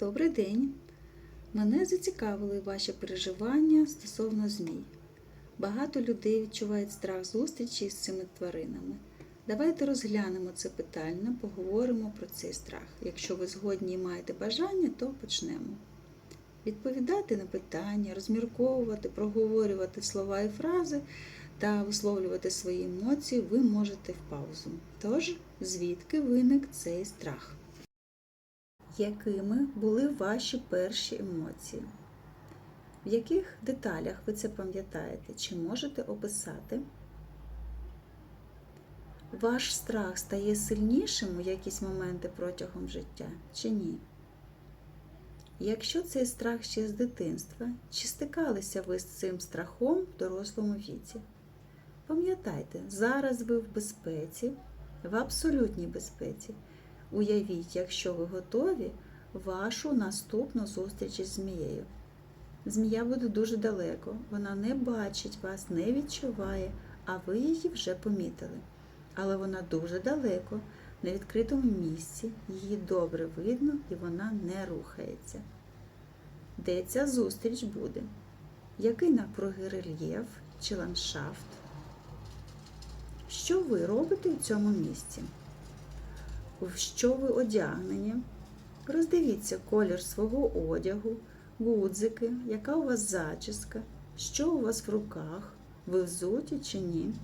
Добрий день! Мене зацікавили ваші переживання стосовно змій. Багато людей відчувають страх зустрічі з цими тваринами. Давайте розглянемо це питання, поговоримо про цей страх. Якщо ви згодні і маєте бажання, то почнемо. Відповідати на питання, розмірковувати, проговорювати слова і фрази та висловлювати свої емоції ви можете в паузу. Тож, звідки виник цей страх? Якими були ваші перші емоції? В яких деталях ви це пам'ятаєте? Чи можете описати? Ваш страх стає сильнішим у якісь моменти протягом життя чи ні? Якщо цей страх ще з дитинства, чи стикалися ви з цим страхом в дорослому віці? Пам'ятайте, зараз ви в безпеці, в абсолютній безпеці. Уявіть, якщо ви готові, вашу наступну зустріч із змією. Змія буде дуже далеко, вона не бачить вас, не відчуває, а ви її вже помітили. Але вона дуже далеко, на відкритому місці, її добре видно і вона не рухається. Де ця зустріч буде? Який навкруги рельєф чи ландшафт? Що ви робите у цьому місці? В що ви одягнені? Роздивіться колір свого одягу, гудзики, яка у вас зачіска, що у вас в руках, ви взуті чи ні?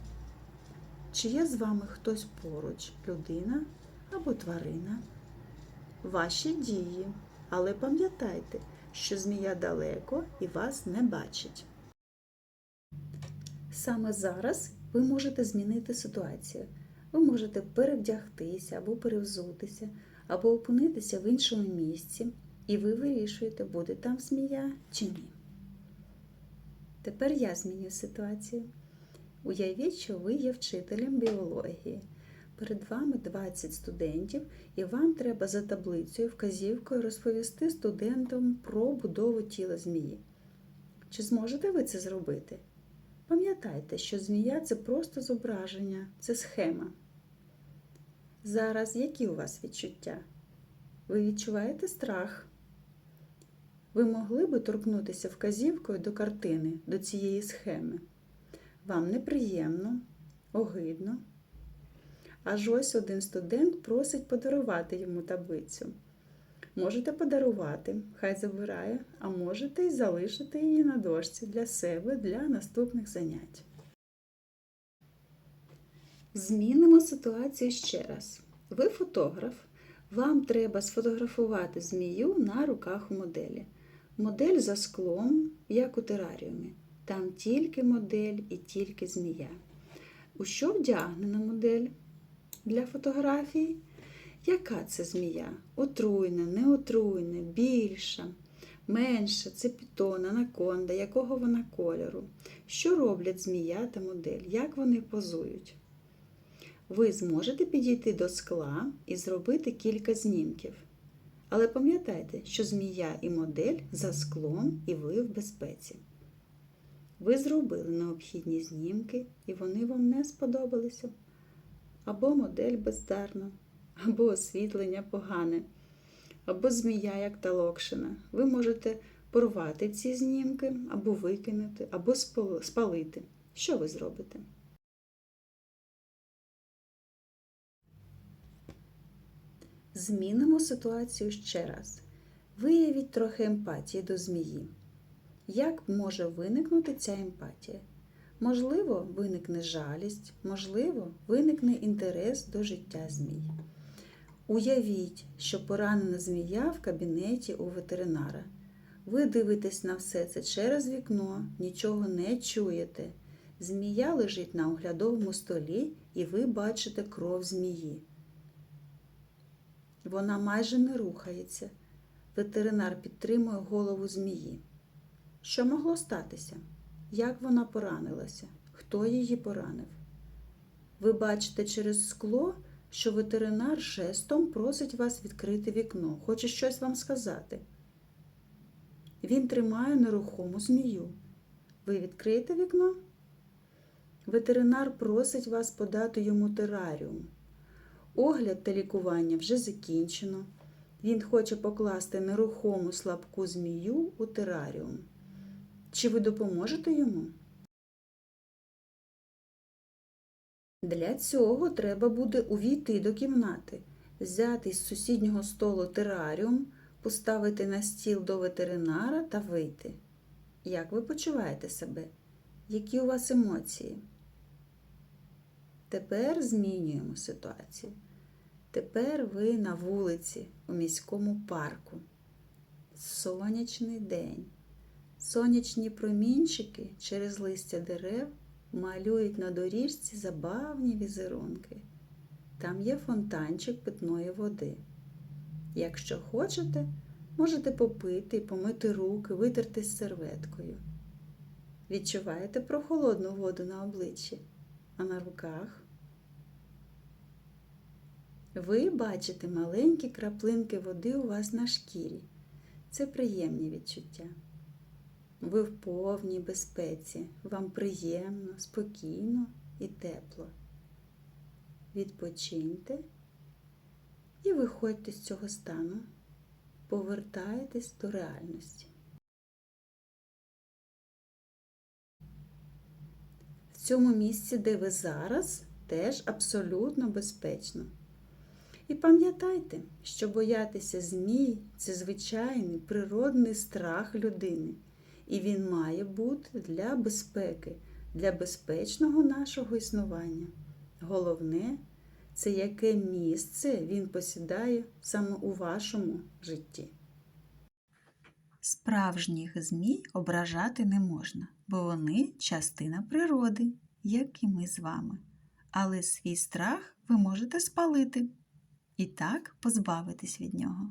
Чи є з вами хтось поруч, людина або тварина? Ваші дії, але пам'ятайте, що змія далеко і вас не бачить. Саме зараз ви можете змінити ситуацію. Ви можете перевдягтися або перевзутися, або опинитися в іншому місці, і ви вирішуєте, буде там змія чи ні. Тепер я зміню ситуацію. Уявіть, що ви є вчителем біології. Перед вами 20 студентів, і вам треба за таблицею, вказівкою розповісти студентам про будову тіла змії. Чи зможете ви це зробити? Пам'ятайте, що змія це просто зображення, це схема. Зараз які у вас відчуття? Ви відчуваєте страх? Ви могли би торкнутися вказівкою до картини, до цієї схеми. Вам неприємно, огидно. Аж ось один студент просить подарувати йому таблицю. Можете подарувати, хай забирає, а можете й залишити її на дошці для себе для наступних занять. Змінимо ситуацію ще раз. Ви фотограф, вам треба сфотографувати змію на руках у моделі. Модель за склом, як у тераріумі. Там тільки модель і тільки змія. У що вдягнена модель для фотографії? Яка це змія? Отруйна, неотруйна, більша, менша, це пітон, анаконда, якого вона кольору? Що роблять змія та модель? Як вони позують? Ви зможете підійти до скла і зробити кілька знімків. Але пам'ятайте, що змія і модель за склом і ви в безпеці. Ви зробили необхідні знімки, і вони вам не сподобалися. Або модель бездарна, або освітлення погане, або змія, як та локшина. Ви можете порвати ці знімки, або викинути, або спалити. Що ви зробите? Змінимо ситуацію ще раз. Виявіть трохи емпатії до змії. Як може виникнути ця емпатія? Можливо, виникне жалість, можливо, виникне інтерес до життя змій. Уявіть, що поранена змія в кабінеті у ветеринара. Ви дивитесь на все це через вікно, нічого не чуєте. Змія лежить на оглядовому столі, і ви бачите кров змії. Вона майже не рухається. Ветеринар підтримує голову змії. Що могло статися? Як вона поранилася? Хто її поранив? Ви бачите через скло, що ветеринар жестом просить вас відкрити вікно, хоче щось вам сказати. Він тримає нерухому змію. Ви відкриєте вікно? Ветеринар просить вас подати йому тераріум. Огляд та лікування вже закінчено. Він хоче покласти нерухому слабку змію у тераріум. Чи ви допоможете йому? Для цього треба буде увійти до кімнати, взяти з сусіднього столу тераріум, поставити на стіл до ветеринара та вийти. Як ви почуваєте себе? Які у вас емоції? Тепер змінюємо ситуацію. Тепер ви на вулиці у міському парку. Сонячний день. Сонячні промінчики через листя дерев малюють на доріжці забавні візерунки. Там є фонтанчик питної води. Якщо хочете, можете попити, помити руки, витерти серветкою. Відчуваєте прохолодну воду на обличчі, а на руках? Ви бачите маленькі краплинки води у вас на шкірі. Це приємні відчуття. Ви в повній безпеці, вам приємно, спокійно і тепло. Відпочиньте і виходьте з цього стану, повертаєтесь до реальності. В цьому місці, де ви зараз, теж абсолютно безпечно. І пам'ятайте, що боятися змій це звичайний природний страх людини, і він має бути для безпеки, для безпечного нашого існування. Головне це яке місце він посідає саме у вашому житті. Справжніх змій ображати не можна, бо вони частина природи, як і ми з вами. Але свій страх ви можете спалити і так позбавитись від нього.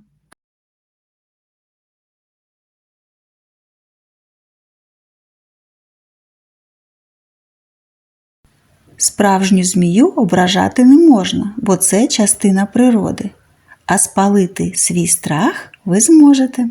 Справжню змію ображати не можна, бо це частина природи. А спалити свій страх ви зможете.